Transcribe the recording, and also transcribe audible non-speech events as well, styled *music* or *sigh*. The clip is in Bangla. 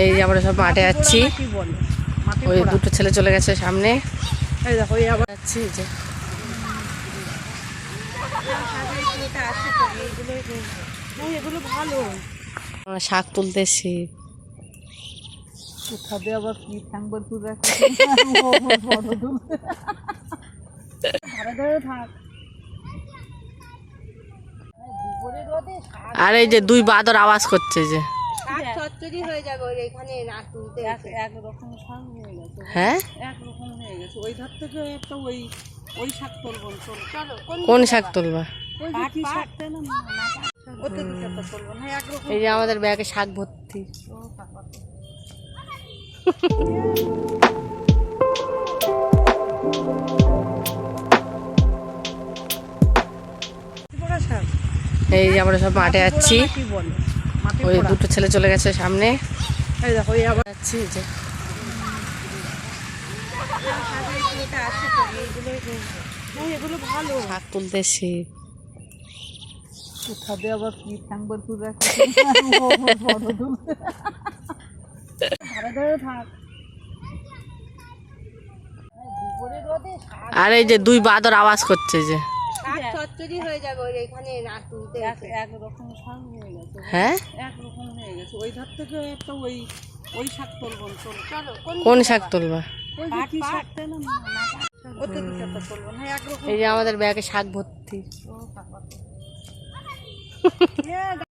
এই যে আমরা সব মাঠে যাচ্ছি ওই দুটো ছেলে চলে গেছে সামনে। যাচ্ছি যে। শাক তুলতে এসছি। আবার কি থাকবার আর এই যে দুই বাদর আওয়াজ করছে যে। চচ্চড়ি হয়ে যাবে ওই এখানে না তুলতে এক একরকম শাক হয়ে গেছে। হ্যাঁ? একরকম হয়ে গেছে। ওই ধার থেকে একটা ওই ওই শাক তুলবো। চলো চলো কোন কোন শাক তুলবা? এই যে আমাদের ব্যাগে শাক ভর্তি। এই যে আমরা সব মাঠে যাচ্ছি। কি বলে? ওই দুটো ছেলে চলে গেছে সামনে। দেখো আবার যাচ্ছি যে। শাক আবার কি থাকবার আর এই যে দুই বাদর আওয়াজ করছে যে। চচ্চড়ি হয়ে যাবে ওই এখানে না তুলতে এক একরকম শাক হয়ে গেছে। হ্যাঁ? একরকম হয়ে গেছে। ওই ধার থেকে একটা ওই ওই শাক তুলব। চলো কোন শাক তুলবা? ওই যে কি শাকটা না একরকম এই যে আমাদের ব্যাগে শাক ভর্তি। *laughs*